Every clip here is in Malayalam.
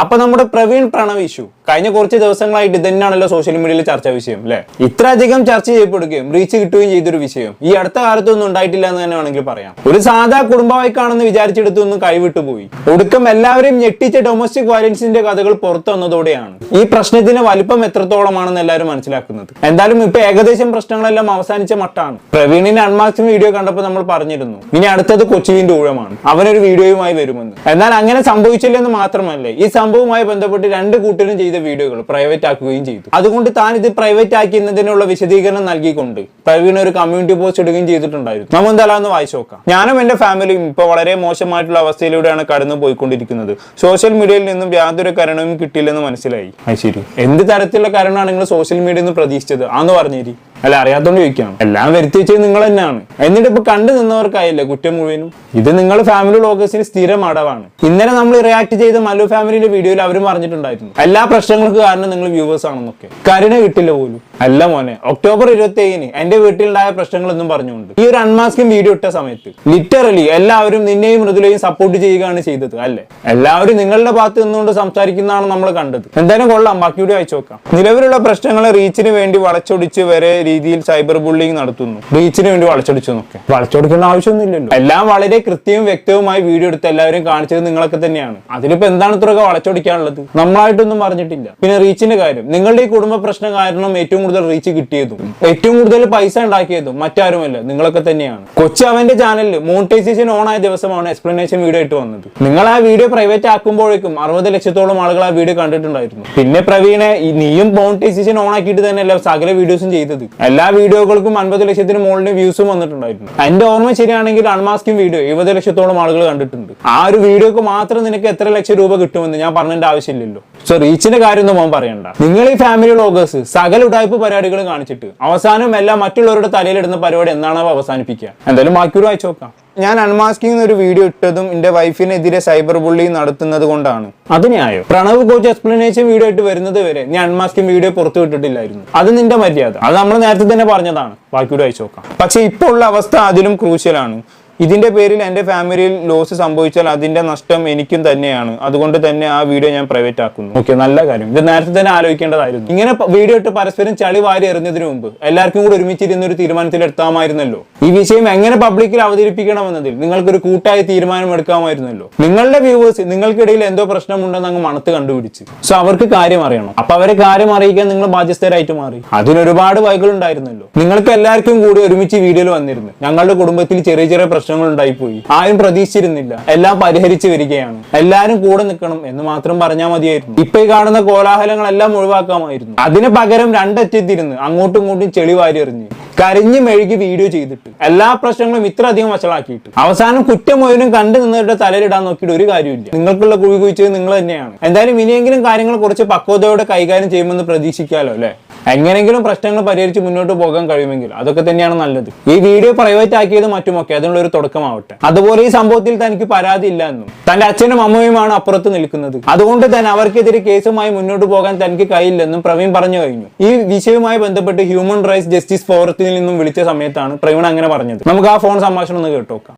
അപ്പൊ നമ്മുടെ പ്രവീൺ പ്രണവ് കഴിഞ്ഞ കുറച്ച് ദിവസങ്ങളായിട്ട് ഇതന്നെയാണല്ലോ സോഷ്യൽ മീഡിയയിൽ ചർച്ചാ വിഷയം അല്ലെ ഇത്രയധികം ചർച്ച ചെയ്യപ്പെടുകയും റീച്ച് കിട്ടുകയും ചെയ്തൊരു വിഷയം. ഈ അടുത്ത കാലത്തൊന്നും ഉണ്ടായിട്ടില്ല എന്ന് തന്നെ വേണമെങ്കിൽ പറയാം. ഒരു സാധാ കുടുംബമായി കാണുന്ന വിചാരിച്ചെടുത്തൊന്നും കൈവിട്ടു പോയി. ഒടുക്കം എല്ലാവരെയും ഞെട്ടിച്ച ഡൊമസ്റ്റിക് വയലൻസിന്റെ കഥകൾ പുറത്തു വന്നതോടെയാണ് ഈ പ്രശ്നത്തിന്റെ വലിപ്പം എത്രത്തോളമാണെന്ന് എല്ലാവരും മനസ്സിലാക്കുന്നത്. എന്തായാലും ഇപ്പൊ ഏകദേശം പ്രശ്നങ്ങളെല്ലാം അവസാനിച്ച മട്ടാണ്. പ്രവീണിന്റെ അൺമാക്സിംഗ് വീഡിയോ കണ്ടപ്പോൾ നമ്മൾ പറഞ്ഞിരുന്നു ഇനി അടുത്തത് കൊച്ചുവിന്റെ ഊഴമാണ്. അവനൊരു വീഡിയോയുമായി വരുമെന്ന്. എന്നാൽ അങ്ങനെ സംഭവിച്ചില്ലെന്ന് മാത്രമല്ല ഈ സംഭവവുമായി ബന്ധപ്പെട്ട് രണ്ട് കൂട്ടരും ചെയ്ത വീഡിയോകൾ പ്രൈവറ്റ് ആക്കുകയും ചെയ്തു. അതുകൊണ്ട് താൻ ഇത് പ്രൈവറ്റ് ആക്കിയതിനുള്ള വിശദീകരണം നൽകിക്കൊണ്ട് പ്രവീൺ ഒരു കമ്മ്യൂണിറ്റി പോസ്റ്റ് ഇടുകയും ചെയ്തിട്ടുണ്ടായിരുന്നു. നമ്മൾ എന്തായാലും വായിച്ചു നോക്കാം. ഞാനും എന്റെ ഫാമിലിയും ഇപ്പൊ വളരെ മോശമായിട്ടുള്ള അവസ്ഥയിലൂടെയാണ് കടന്നു പോയിക്കൊണ്ടിരിക്കുന്നത്. സോഷ്യൽ മീഡിയയിൽ നിന്നും യാതൊരു കരണവും കിട്ടിയില്ലെന്ന് മനസ്സിലായി. ശരി എന്ത് തരത്തിലുള്ള കരണമാണ് നിങ്ങൾ സോഷ്യൽ മീഡിയയിൽ നിന്ന് പ്രതീക്ഷിച്ചത്? ആന്ന് പറഞ്ഞേരി. അല്ല അറിയാത്തോണ്ട് ചോദിക്കാം എല്ലാം വരുത്തി വെച്ചത് നിങ്ങൾ തന്നെയാണ്. എന്നിട്ട് ഇപ്പൊ കണ്ടു നിന്നവർക്കായില്ലേ കുറ്റം മുഴുവനും? ഇത് നിങ്ങൾ ഫാമിലി വ്ളോഗേഴ്സിന് സ്ഥിരം അടവാണ്. ഇന്നലെ നമ്മൾ റിയാക്ട് ചെയ്ത മല്ലു ഫാമിലിയുടെ വീഡിയോയിൽ അവരും പറഞ്ഞിട്ടുണ്ടായിരുന്നു. എല്ലാ പ്രശ്നങ്ങൾക്ക് കാരണം നിങ്ങൾ വ്യൂവേഴ്സ് ആണെന്നൊക്കെ. കരുണ കിട്ടില്ല പോലും. അല്ല മോനെ ഒക്ടോബർ ഇരുപത്തി ഏഴിന് എന്റെ വീട്ടിലുണ്ടായ പ്രശ്നങ്ങളൊന്നും പറഞ്ഞുകൊണ്ട്. ഈ ഒരു അൺമാസ്കിംഗ് വീഡിയോ ഇട്ട സമയത്ത് ലിറ്ററലി എല്ലാവരും നിന്നെയും മൃദുലയും സപ്പോർട്ട് ചെയ്യുകയാണ് ചെയ്തത് അല്ലെ? എല്ലാവരും നിങ്ങളുടെ ഭാഗത്ത് നിന്നുകൊണ്ട് സംസാരിക്കുന്നതാണ് നമ്മൾ കണ്ടത്. എന്തായാലും കൊള്ളാം ബാക്കി കൂടി അയച്ചു നോക്കാം. നിലവിലുള്ള പ്രശ്നങ്ങളെ റീച്ചിന് വേണ്ടി വളച്ചൊടിച്ച് വരെ രീതിയിൽ സൈബർ ബുള്ളിങ് നടത്തുന്നു. റീച്ചിന് വേണ്ടി വളച്ചൊടിച്ചു നോക്കെ. വളച്ചൊടിക്കേണ്ട ആവശ്യമൊന്നുമില്ലല്ലോ. എല്ലാം വളരെ കൃത്യവും വ്യക്തവുമായി വീഡിയോ എടുത്ത് എല്ലാവരും കാണിച്ചത് നിങ്ങളൊക്കെ തന്നെയാണ്. അതിലിപ്പോ എന്താണ് ഇത്രയൊക്കെ വളച്ചൊടിക്കാനുള്ളത്? നമ്മളായിട്ടൊന്നും പറഞ്ഞിട്ടില്ല. പിന്നെ റീച്ചിന്റെ കാര്യം. നിങ്ങളുടെ ഈ കുടുംബ പ്രശ്നം കാരണം ഏറ്റവും കൂടുതൽ റീച്ച് കിട്ടിയതും ഏറ്റവും കൂടുതൽ പൈസ ഉണ്ടാക്കിയതും മറ്റാരുമല്ല നിങ്ങളൊക്കെ തന്നെയാണ്. കൊച്ചു അവന്റെ ചാനലിൽ മോണിറ്റൈസേഷൻ ഓൺ ആയ ദിവസമാണ് എക്സ്പ്ലനേഷൻ വീഡിയോ ആയിട്ട് വന്നത്. നിങ്ങൾ ആ വീഡിയോ പ്രൈവറ്റ് ആക്കുമ്പോഴേക്കും അറുപത് ലക്ഷത്തോളം ആളുകൾ ആ വീഡിയോ കണ്ടിട്ടുണ്ടായിരുന്നു. പിന്നെ പ്രവീണെ നീയും മോണിറ്റൈസേഷൻ ഓൺ ആക്കിയിട്ട് തന്നെയല്ല സകല വീഡിയോസും ചെയ്തത്. എല്ലാ വീഡിയോകൾക്കും അൻപത് ലക്ഷത്തിന് മുകളിൽ വ്യൂസും വന്നിട്ടുണ്ടായിരുന്നു. എന്റെ ഓർമ്മ ശരിയാണെങ്കിൽ അൺമാസ്കിംഗ് വീഡിയോ എഴുപത് ലക്ഷത്തോളം ആളുകൾ കണ്ടിട്ടുണ്ട്. ആ ഒരു വീഡിയോക്ക് മാത്രം നിനക്ക് എത്ര ലക്ഷം രൂപ കിട്ടുമെന്ന് ഞാൻ പറഞ്ഞതിന്റെ ആവശ്യമില്ലല്ലോ. സോ റീച്ചിന്റെ കാര്യമൊന്നും മോൻ പറയണ്ട. നിങ്ങൾ ഈ ഫാമിലി വ്ളോഗേഴ്സ് സകല ഉടായ്പ പരിപാടികൾ കാണിച്ചിട്ട് അവസാനം എല്ലാം മറ്റുള്ളവരുടെ തലയിലിടുന്ന പരിപാടി എന്നാണ് അവ അവസാനിപ്പിക്കുക. എന്തായാലും ബാക്കിയൊരു അയച്ചു നോക്കാം. ഞാൻ അൺമാസ്കിംഗ് ഒരു വീഡിയോ ഇട്ടതും എന്റെ വൈഫിനെതിരെ സൈബർ ബുള്ളിങ് നടത്തുന്നത് കൊണ്ടാണ്. അത് ന്യായോ. പ്രണവ് കോച്ച് എക്സ്പ്ലനേഷൻ വീഡിയോ ആയിട്ട് വരുന്നത് വരെ ഞാൻ അൺമാസ്കിംഗ് വീഡിയോ പുറത്തു വിട്ടിട്ടില്ലായിരുന്നു. അത് നിന്റെ മര്യാദ. അത് നമ്മൾ നേരത്തെ തന്നെ പറഞ്ഞതാണ്. ബാക്കിയോട് അയച്ചു നോക്കാം. പക്ഷെ ഇപ്പോൾ ഉള്ള അവസ്ഥ അതിലും ക്രൂഷ്യലാണ് ഇതിന്റെ പേരിൽ എന്റെ ഫാമിലിയിൽ ലോസ് സംഭവിച്ചാൽ അതിന്റെ നഷ്ടം എനിക്കും തന്നെയാണ്. അതുകൊണ്ട് തന്നെ ആ വീഡിയോ ഞാൻ പ്രൈവറ്റ് ആക്കുന്നു. ഓക്കെ നല്ല കാര്യം. ഇത് നേരത്തെ തന്നെ ആലോചിക്കേണ്ടതായിരുന്നു. ഇങ്ങനെ വീഡിയോ ഇട്ട് പരസ്പരം ചളി വാരി എറിഞ്ഞതിന് മുമ്പ് എല്ലാവർക്കും കൂടി ഒരുമിച്ചിരുന്ന ഒരു തീരുമാനത്തിൽ എടുത്താമായിരുന്നല്ലോ ഈ വിഷയം എങ്ങനെ പബ്ലിക്കിൽ അവതരിപ്പിക്കണമെന്നതിൽ നിങ്ങൾക്കൊരു കൂട്ടായ തീരുമാനം എടുക്കാമായിരുന്നല്ലോ. നിങ്ങളുടെ വ്യൂവേഴ്സ് നിങ്ങൾക്കിടയിൽ എന്തോ പ്രശ്നമുണ്ടെന്ന് അങ്ങ് മണത്ത് കണ്ടുപിടിച്ച്. സോ അവർക്ക് കാര്യം അറിയണം. അപ്പൊ അവരെ കാര്യം അറിയിക്കാൻ നിങ്ങൾ ബാധ്യസ്ഥരായിട്ട് മാറി. അതിനൊരുപാട് വൈകളുണ്ടായിരുന്നല്ലോ. നിങ്ങൾക്ക് എല്ലാവർക്കും കൂടി ഒരുമിച്ച് വീഡിയോയിൽ വന്നിരുന്നു. ഞങ്ങളുടെ കുടുംബത്തിൽ ചെറിയ ചെറിയ പ്രശ്നങ്ങൾ ഉണ്ടായിപ്പോയി ആരും പ്രതീക്ഷിച്ചിരുന്നില്ല. എല്ലാം പരിഹരിച്ചു വരികയാണ്. എല്ലാരും കൂടെ നിൽക്കണം എന്ന് മാത്രം പറഞ്ഞാൽ മതിയായിരുന്നു. ഇപ്പൊ ഈ കാണുന്ന കോലാഹലങ്ങളെല്ലാം ഒഴിവാക്കാമായിരുന്നു. അതിന് പകരം രണ്ടറ്റത്തിരുന്ന് അങ്ങോട്ടും ഇങ്ങോട്ടും ചെളി വാരി എറിഞ്ഞ് കരിഞ്ഞു മെഴുകി വീഡിയോ ചെയ്തിട്ട് എല്ലാ പ്രശ്നങ്ങളും ഇത്ര അധികം വഷളാക്കിയിട്ട് അവസാനം കുറ്റം മുഴുവനും കണ്ടു നിന്നവരുടെ തലയിലിടാൻ നോക്കിയിട്ട് ഒരു കാര്യമില്ല നിങ്ങൾക്കുള്ള കുഴി കുഴിച്ചത് നിങ്ങൾ തന്നെയാണ്. എന്തായാലും ഇനിയെങ്കിലും കാര്യങ്ങൾ കുറച്ച് പക്വതയോടെ കൈകാര്യം ചെയ്യുമെന്ന് പ്രതീക്ഷിക്കാലോ അല്ലെ? എങ്ങനെങ്കിലും പ്രശ്നങ്ങൾ പരിഹരിച്ച് മുന്നോട്ട് പോകാൻ കഴിയുമെങ്കിൽ അതൊക്കെ തന്നെയാണ് നല്ലത്. ഈ വീഡിയോ പ്രൈവറ്റ് ആക്കിയത് മറ്റുമൊക്കെ അതിനുള്ള ഒരു തുടക്കമാവട്ടെ. അതുപോലെ ഈ സംഭവത്തിൽ തനിക്ക് പരാതി ഇല്ല എന്നും. തന്റെ അച്ഛനും അമ്മയുമാണ് അപ്പുറത്ത് നിൽക്കുന്നത്. അതുകൊണ്ട് തന്നെ അവർക്കെതിരെ കേസുമായി മുന്നോട്ട് പോകാൻ തനിക്ക് കഴിയില്ലെന്നും പ്രവീൺ പറഞ്ഞു കഴിഞ്ഞു. ഈ വിഷയവുമായി ബന്ധപ്പെട്ട് ഹ്യൂമൻ റൈറ്റ്സ് ജസ്റ്റിസ് ഫോറത്തിൽ നിന്നും വിളിച്ച സമയത്താണ് പ്രവീൺ അങ്ങനെ പറഞ്ഞത്. നമുക്ക് ആ ഫോൺ സംഭാഷണം ഒന്ന് കേട്ടോക്കാം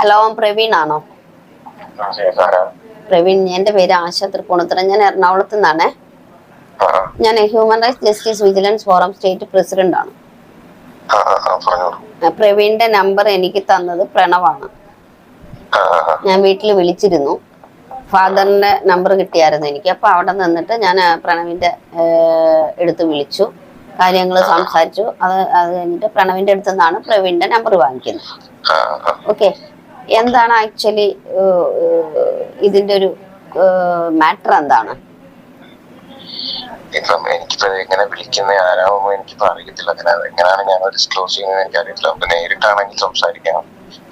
ഹലോ പ്രവീൺ ആണോ. പ്രവീൺ എന്റെ പേര് ആശ തൃപ്പൂണിത്തറ. ഞാൻ എറണാകുളത്ത് നിന്നാണ് ഞാൻ human rights justice vigilance forum state president ആണ്. പ്രവീണിന്റെ നമ്പർ എനിക്ക് തന്നത് പ്രണവാണ്. ഞാൻ വീട്ടിൽ വിളിച്ചിരുന്നു. ഫാദറിന്റെ നമ്പർ കിട്ടിയായിരുന്നു എനിക്ക്. അപ്പൊ അവിടെ നിന്നിട്ട് ഞാൻ പ്രണവിന്റെ എടുത്ത് വിളിച്ചു. കാര്യങ്ങൾ സംസാരിച്ചു. അത് അത് കഴിഞ്ഞിട്ട് പ്രണവിന്റെ അടുത്ത് നിന്നാണ് പ്രവീണിന്റെ നമ്പർ വാങ്ങിക്കുന്നത്. ഓക്കെ. എന്താണ് ആക്ച്വലി ഇതിന്റെ ഒരു മാറ്റർ എന്താണ്? ഇപ്പം എനിക്കിപ്പോ എങ്ങനെ വിളിക്കുന്ന ആരാണോ എനിക്കിപ്പോ അറിയത്തില്ല. അങ്ങനെ എങ്ങനെയാണ് ഞാൻ ഡിസ്ക്ലോസ് ചെയ്യുന്നത് എനിക്ക് അറിയത്തില്ല. അപ്പൊ നേരിട്ടാണെങ്കിൽ സംസാരിക്കണം.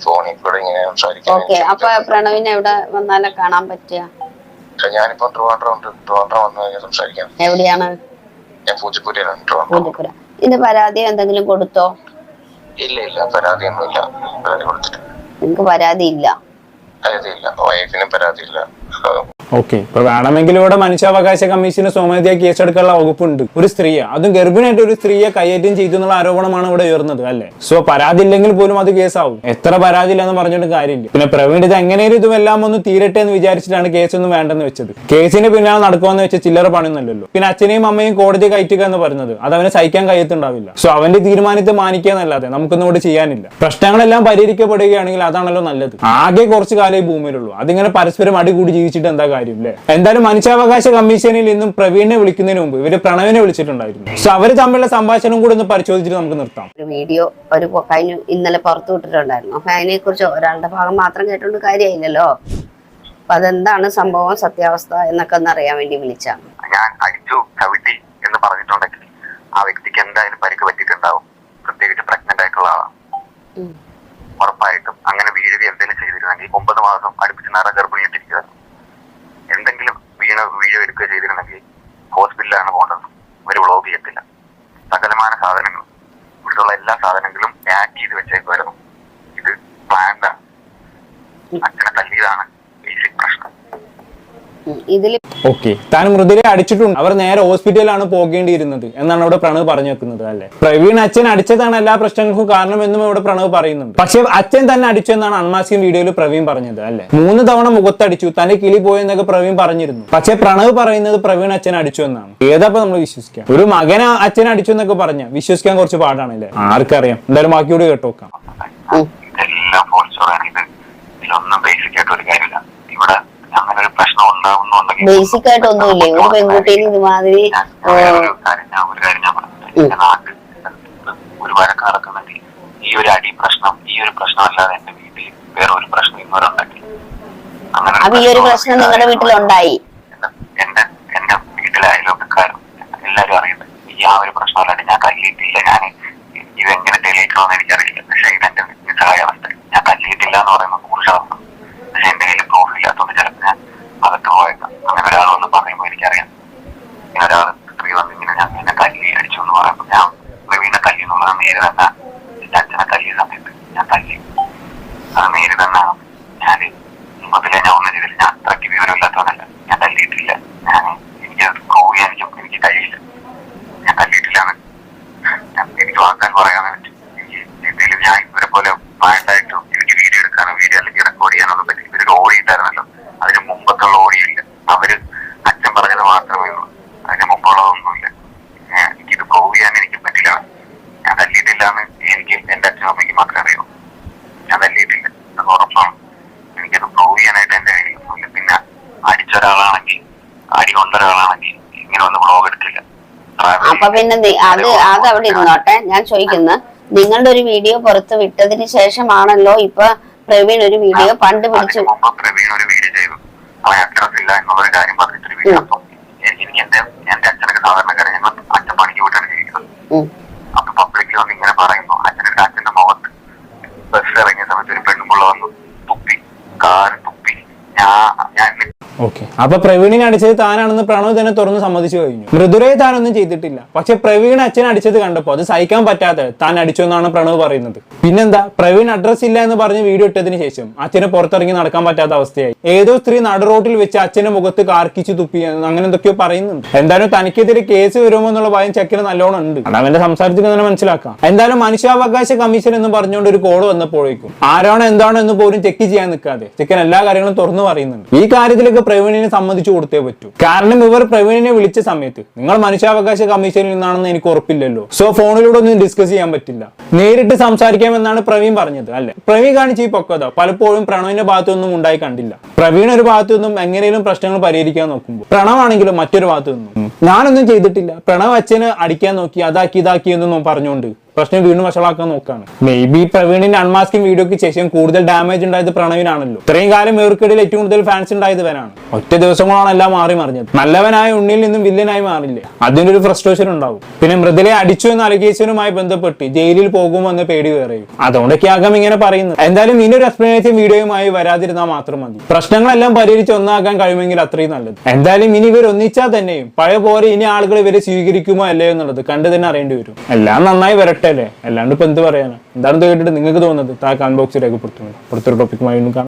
ഫോണിൽ കൂടെ ഇങ്ങനെ സംസാരിക്കാം പ്രണവിനെ എവിടെ വന്നാലേ കാണാൻ പറ്റുക? ഞാനിപ്പോ ട്രിവാൻഡ്രം ഉണ്ട്. ട്രിവാൻഡ്രം വന്നു കഴിഞ്ഞാൽ സംസാരിക്കാം. എവിടെയാണ്? ഞാൻ പൂജപ്പുരയിലാണ് ട്രിവാൻഡ്രം. പൂജപ്പുര. ഇതിന്റെ പരാതി എന്തെങ്കിലും കൊടുത്തോ? ഇല്ല ഇല്ല പരാതിയൊന്നുമില്ല. പരാതി കൊടുത്തിട്ട് നിങ്ങക്ക് പരാതി ഇല്ല പരാതിയില്ല. വൈഫിനും പരാതിയില്ല. ഓക്കെ ഇപ്പൊ വേണമെങ്കിൽ ഇവിടെ മനുഷ്യാവകാശ കമ്മീഷന് സ്വമേധയാ കേസെടുക്കാനുള്ള വകുപ്പുണ്ട്. ഒരു സ്ത്രീയെ. അതും ഗർഭിണിയായിട്ട് ഒരു സ്ത്രീയെ കയ്യേറ്റം ചെയ്തു എന്നുള്ള ആരോപണമാണ് ഇവിടെ ഉയർന്നത് അല്ലെ? സോ പരാതി ഇല്ലെങ്കിൽ പോലും അത് കേസാവും. എത്ര പരാതി ഇല്ലെന്ന് പറഞ്ഞിട്ട് കാര്യമില്ല. പിന്നെ പ്രവീൺ ഇത് എങ്ങനെയും ഇതുമെല്ലാം ഒന്ന് തീരട്ടെ എന്ന് വിചാരിച്ചിട്ടാണ് കേസൊന്നും വേണ്ടെന്ന് വെച്ചത്. കേസിന് പിന്നാലെ നടക്കുമെന്ന് വെച്ച ചില്ലറ പണിയൊന്നുമല്ലല്ലോ. പിന്നെ അച്ഛനെയും അമ്മയും കോടതി കയറ്റുക എന്ന് പറയുന്നത്. അത് അവനെ സഹിക്കാൻ കഴിയത്തുണ്ടാവില്ല. സോ അവന്റെ തീരുമാനത്തെ മാനിക്കുക എന്നല്ലാതെ നമുക്കൊന്നും ഇവിടെ ചെയ്യാനില്ല. പ്രശ്നങ്ങളെല്ലാം പരിഹരിക്കപ്പെടുകയാണെങ്കിൽ അതാണല്ലോ നല്ലത്. ആകെ കുറച്ച് കാലം ഈ ഭൂമിയിലുള്ളൂ. അതിങ്ങനെ പരസ്പരം അടികൂടി ജീവിച്ചിട്ട് എന്താ കാര്യം അല്ലേ എന്തായാലും മനുഷ്യാവകാശ കമ്മീഷനിൽ നിന്നും പ്രവീണിനെ വിളിക്കുന്നതിന് മുമ്പ് ഇവർ പ്രണവിനെ വിളിച്ചിട്ടുണ്ടായിരുന്നു. സോ അവർ തമ്മിലുള്ള സംഭാഷണം കൂടെ ഒന്ന് പരിശോധിച്ചിട്ട് നമുക്ക് നിർത്താം. ഒരു വീഡിയോ ഒരു കഴിഞ്ഞ ഇന്നലെ പുറത്തു വിട്ടിട്ടുണ്ടായിരുന്നു. അപ്പൊ അതിനെ കുറിച്ച് ഒരാളുടെ ഭാഗം മാത്രം കേട്ടോണ്ട് കാര്യമില്ലല്ലോ അപ്പൊ അതെന്താണ് സംഭവം സത്യാവസ്ഥ എന്നൊക്കെ ഒന്ന് അറിയാൻ വേണ്ടി വിളിച്ചാണ് ഞാൻ അടിച്ചു ചവിട്ടി എന്ന് പറഞ്ഞിട്ടുണ്ടെങ്കിൽ ആ വ്യക്തിക്ക് എന്തായാലും പരിക്ക് പറ്റിയിട്ടുണ്ടാവും. പ്രത്യേകിച്ച് പ്രഗ്നന്റ് ആയിട്ടുള്ള ആളാണ് ഉറപ്പായിട്ടും അങ്ങനെ വീഴുകയും എന്തെങ്കിലും ചെയ്തിരുന്നെങ്കിൽ ഒമ്പത് മാസം അടുപ്പിച്ച് നിറ ഗർഭിണിയിട്ടിരിക്കുകയാണ് എന്തെങ്കിലും വീണ വീഴ എടുക്കുക ചെയ്തിരുന്നെങ്കിൽ ഹോസ്പിറ്റലാണ് പോകേണ്ടത്. ഒരു ബ്ലോക്ക് ചെയ്യത്തില്ല. സകലമാന സാധനങ്ങളും ഇവിടുത്തെ എല്ലാ സാധനങ്ങളും പാക്ക് ചെയ്ത് വെച്ചേക്കുമായിരുന്നു ഇത് പ്ലാന്റാണ് അച്ഛനെ തല്ലിയതാണ് ബേസിക് പ്രശ്നം. ഉം. ഓക്കെ. താൻ മൃദുലെ അടിച്ചിട്ടുണ്ട്. അവർ നേരെ ഹോസ്പിറ്റലിലാണ് പോകേണ്ടിയിരുന്നത് എന്നാണ് ഇവിടെ പ്രണവ് പറഞ്ഞു വെക്കുന്നത് അല്ലെ? പ്രവീൺ അച്ഛൻ അടിച്ചതാണ് എല്ലാ പ്രശ്നങ്ങൾക്കും കാരണമെന്നും ഇവിടെ പ്രണവ് പറയുന്നുണ്ട്. പക്ഷെ അച്ഛൻ തന്നെ അടിച്ചു എന്നാണ് അൺമാസ്കിൻ വീഡിയോയിൽ പ്രവീൺ പറഞ്ഞത് അല്ലെ? മൂന്ന് തവണ മുഖത്തടിച്ചു തന്റെ കിളി പോയെന്നൊക്കെ പ്രവീൺ പറഞ്ഞിരുന്നു. പക്ഷെ പ്രണവ് പറയുന്നത് പ്രവീൺ അച്ഛൻ അടിച്ചു എന്നാണ്. ഏതാപ്പോ നമ്മൾ വിശ്വസിക്കാം? ഒരു മകൻ അച്ഛൻ അടിച്ചു എന്നൊക്കെ പറഞ്ഞ വിശ്വസിക്കാൻ കുറച്ച് പാടാണല്ലേ ആർക്കറിയാം. എന്തായാലും ബാക്കിയോട് കേട്ടോക്കാം എല്ലാം ഇത് ഇതിലൊന്നും ബേസിക് ഒരു കാര്യമില്ല. ഇവിടെ അങ്ങനെ ഒരു പ്രശ്നം ഉണ്ടാവുന്നുണ്ടെങ്കിൽ ബേസിക് ആയിട്ട് ഒന്നുമില്ല ഒരു പെൺകുട്ടിയിൽ ഇതുമാതിരി ഒരു കാര്യം ഞാൻ ഒരു കാര്യം ഞാൻ നാട്ടിൽ ഒരു വഴക്ക് നടക്കുന്നെങ്കിൽ ഈ ഒരു അടി പ്രശ്നം ഈ ഒരു പ്രശ്നം അല്ലാതെ എന്റെ വീട്ടിൽ വേറെ ഒരു പ്രശ്നം ഇന്നുവരെ ഉണ്ടാക്കി അങ്ങനെ ഈ ഒരു പ്രശ്നം നിങ്ങളുടെ വീട്ടിലുണ്ടായി എന്റെ എന്റെ എന്റെ വീട്ടിലെ അയൽവക്കക്കാരും എല്ലാരും അറിയുന്നത് ഈ ആ ഒരു പ്രശ്നമല്ലാണ്ട് ഞാൻ കല്ലിയിട്ടില്ല ഞാൻ ഇതെങ്ങനെ തെളിയിക്കണമെന്ന് എനിക്കറിയില്ല പക്ഷെ ഇതെന്റെ നിസ്സഹായാവസ്ഥ ഞാൻ കല്ലിയിട്ടില്ല എന്ന് പറയുന്നത് നൂറ് ശതമാനം പക്ഷെ എന്റെ കയ്യിൽ പ്രൂഫ് ഇല്ലാത്തതുകൊണ്ട് ചിലപ്പോൾ ഞാൻ അകത്ത് പോയേക്കാം അങ്ങനെ ഒരാളൊന്ന് പറയുമ്പോൾ എനിക്കറിയാം ഇങ്ങനെ ഒരാൾ സ്ത്രീ വന്ന് ഇങ്ങനെ ഞാൻ എന്നെ കല്ലി അടിച്ചു എന്ന് പറയുമ്പോൾ ഞാൻ പ്രവീണ കല്ലി എന്നുള്ളത് നേരെ തന്നെ എന്റെ അച്ഛനെ കല്ലിയ സമയത്ത് ഞാൻ കല്ലി അത് നേര് തന്നെ ഞാൻ മുതലേ ഞാൻ ഒന്നും ചെയ്തില്ല ഞാൻ അത്രയ്ക്ക് വിവരമില്ലാത്തവനല്ല ഞാൻ തല്ലിയിട്ടില്ല ഞാൻ എനിക്ക് പ്രൂവ് ചെയ്യാൻ എനിക്ക് എനിക്ക് കഴിയില്ല ഞാൻ തല്ലിയിട്ടില്ലാന്ന് ഞാൻ എനിക്ക് വാക്കാൻ പറയാൻ പറ്റും എനിക്ക് എന്തെങ്കിലും ഞാൻ ഇവരെ പോലെ പാണ്ടായിട്ടും എനിക്ക് വീഡിയോ എടുക്കാനോ വീഡിയോ അല്ലെങ്കിൽ റെക്കോർഡ് ചെയ്യാനോ ഒന്നും പറ്റില്ല ഇവരൊരു ഓടി ഇട്ടായിരുന്നല്ലോ അതിന് മുമ്പത്തുള്ള ഓടിയില്ല അവർ അച്ഛൻ പറഞ്ഞത് മാത്രമേ ഉള്ളൂ അതിന് മുമ്പുള്ളതൊന്നുമില്ല ഞാൻ- എനിക്കിത് പ്രൂവ് ചെയ്യാൻ എനിക്ക് പറ്റില്ല ഞാൻ എനിക്ക് എന്റെ അച്ഛനും അമ്മയ്ക്ക് മാത്രമേ അറിയൂ. ഞാൻ തല്ലിയിട്ടില്ല അത് ഉറപ്പാണ്. എനിക്കത് പ്രൂവ് ചെയ്യാനായിട്ട് എന്റെ കയ്യിലൊന്നുമില്ല പിന്നെ അടിച്ച ഒരാളാണെങ്കിൽ അടി കൊണ്ട ഒരാളാണെങ്കിൽ ഇങ്ങനെ ഒന്ന് ബ്ലോഗ് എടുക്കില്ല അപ്പൊ പിന്നെ അത് അത് അവിടെ ഇരുന്നോട്ടെ. ഞാൻ ചോദിക്കുന്ന നിങ്ങളുടെ ഒരു വീഡിയോ പുറത്ത് വിട്ടതിന് ശേഷമാണല്ലോ ഇപ്പൊ പ്രവീൺ ഒരു വീഡിയോ പണ്ട് പിടിച്ചു പ്രവീൺ ഒരു വീഡിയോ ചെയ്തു. അവൻ അഡ്രസ് എന്നുള്ളൊരു കാര്യം പറഞ്ഞിട്ടൊരു വീഡിയോ അപ്പം എനിക്ക് എന്റെ എന്റെ അച്ഛനൊക്കെ സാധാരണക്കാരെ ഞങ്ങൾ അച്ഛൻ പണിക്ക് പോയിട്ടാണ് ജീവിക്കുന്നത്. പബ്ലിക്കിൽ വന്ന് ഇങ്ങനെ പറയുന്നു. അച്ഛനൊക്കെ അച്ഛന്റെ മുഖത്ത് ബസ് ഇറങ്ങിയ സമയത്ത് ഒരു പെൺകുള്ള വന്നു തുപ്പി. കാറ് തുപ്പി ഞാൻ ഞാൻ ഓക്കെ. അപ്പൊ പ്രവീണിനെ അടിച്ചത് താനാണെന്ന് പ്രണവ് തന്നെ തുറന്ന് സമ്മതിച്ചു കഴിഞ്ഞു. മൃദുരയെ താനൊന്നും ചെയ്തിട്ടില്ല. പക്ഷെ പ്രവീൺ അച്ഛൻ അടിച്ചത് കണ്ടപ്പോ അത് സഹിക്കാൻ പറ്റാതെ താൻ അടിച്ചു എന്നാണ് പ്രണവ് പറയുന്നത്. പിന്നെന്താ? പ്രവീൺ അഡ്രസ് ഇല്ല എന്ന് പറഞ്ഞ് വീഡിയോ ഇട്ടതിന് ശേഷം അച്ഛനെ പുറത്തിറങ്ങി നടക്കാൻ പറ്റാത്ത അവസ്ഥയായി. ഏതോ സ്ത്രീ റോട്ടിൽ വെച്ച് അച്ഛന്റെ മുഖത്ത് കാർക്കിച്ചു തുപ്പി അങ്ങനെ എന്തൊക്കെയോ പറയുന്നുണ്ട്. എന്തായാലും തനിക്കെതിരെ കേസ് വരുമോ എന്നുള്ള ഭയം ചെക്കിന് നല്ലോണം ഉണ്ട്. അവന്റെ സംസാരത്തിൽ തന്നെ മനസ്സിലാക്കാം. എന്തായാലും മനുഷ്യാവകാശ കമ്മീഷൻ എന്ന് പറഞ്ഞുകൊണ്ട് ഒരു കോൾ വന്നപ്പോഴേക്കും ആരാണോ എന്താണോ എന്ന് പോലും ചെക്ക് ചെയ്യാൻ നിൽക്കാതെ. ചെക്കൻ എല്ലാ കാര്യങ്ങളും തുറന്നു പറയുന്നുണ്ട്. ഈ കാര്യത്തിലൊക്കെ പ്രവീണിനെ സമ്മതിച്ചു കൊടുത്തേ പറ്റൂ. കാരണം ഇവർ പ്രവീണിനെ വിളിച്ച സമയത്ത് നിങ്ങൾ മനുഷ്യാവകാശ കമ്മീഷനിൽ നിന്നാണെന്ന് എനിക്ക് ഉറപ്പില്ലല്ലോ. സോ ഫോണിലൂടെ ഒന്നും ഡിസ്കസ് ചെയ്യാൻ പറ്റില്ല. നേരിട്ട് സംസാരിക്കാമെന്നാണ് പ്രവീൺ പറഞ്ഞത് അല്ലെ? പ്രവീൺ കാണിച്ച ഈ പൊക്കത പലപ്പോഴും പ്രണവിന്റെ ഭാഗത്തൊന്നും ഉണ്ടായി കണ്ടില്ല. പ്രവീൺ ഒരു ഭാഗത്തു നിന്നും എങ്ങനെയും പ്രശ്നങ്ങൾ പരിഹരിക്കാൻ നോക്കുമ്പോൾ പ്രണവാണെങ്കിലും മറ്റൊരു ഭാഗത്തു നിന്നും ഞാനൊന്നും ചെയ്തിട്ടില്ല. പ്രണവ് അച്ഛന് അടിക്കാൻ നോക്കി അതാക്കി ഇതാക്കി എന്നൊന്നും പറഞ്ഞുകൊണ്ട് പ്രശ്നം വീണ്ടും വഷളാക്കാൻ നോക്കുകയാണ് മേ ബി പ്രവീണിന്റെ അൺമാസ്കിംഗ് വീഡിയോക്ക് ശേഷം കൂടുതൽ ഡാമേജ് ഉണ്ടായത് പ്രണവിനാണല്ലോ. ഇത്രയും കാലം ഇവർക്കിടയിൽ ഏറ്റവും കൂടുതൽ ഫാൻസ് ഉണ്ടായത് ഇവനാണ് ഒറ്റ ദിവസങ്ങളാണ് എല്ലാം മാറി മറിഞ്ഞത്. നല്ലവനായ ഉണ്ണിയിൽ നിന്നും വില്ലനായി മാറില്ലേ? അതിന്റെ ഒരു ഫ്രസ്ട്രേഷൻ ഉണ്ടാവും. പിന്നെ മൃദുലെ അടിച്ചു എന്ന അലിഗേഷനുമായി ബന്ധപ്പെട്ട് ജയിലിൽ പോകുമെന്ന് പേടി വേറെയും അതുകൊണ്ടൊക്കെ ആകാം ഇങ്ങനെ പറയുന്നത്. എന്തായാലും ഇനി ഒരു എക്സ്പ്ലനേഷൻ വീഡിയോയുമായി വരാതിരുന്നാൽ മാത്രം മതി. പ്രശ്നങ്ങളെല്ലാം പരിഹരിച്ച് ഒന്നാക്കാൻ കഴിയുമെങ്കിൽ അത്രയും നല്ലത്. എന്തായാലും ഇനി ഇവർ ഒന്നിച്ചാൽ തന്നെയും പഴയ പോലെ ഇനി ആളുകൾ ഇവരെ സ്വീകരിക്കുമോ അല്ലയോ എന്നുള്ളത് കണ്ടു തന്നെ അറിയേണ്ടി വരും. എല്ലാം നന്നായി വരട്ടെ. അല്ലേ അല്ലാണ്ട് ഇപ്പൊ എന്ത് പറയാനാണ് എന്താണെന്ന് കേട്ടിട്ട് നിങ്ങൾക്ക് തോന്നുന്നത്? താ കമന്റ് ബോക്സിൽ രേഖപ്പെടുത്തുന്നു അടുത്തൊരു ടോപ്പിക്കുമായി കാണാം.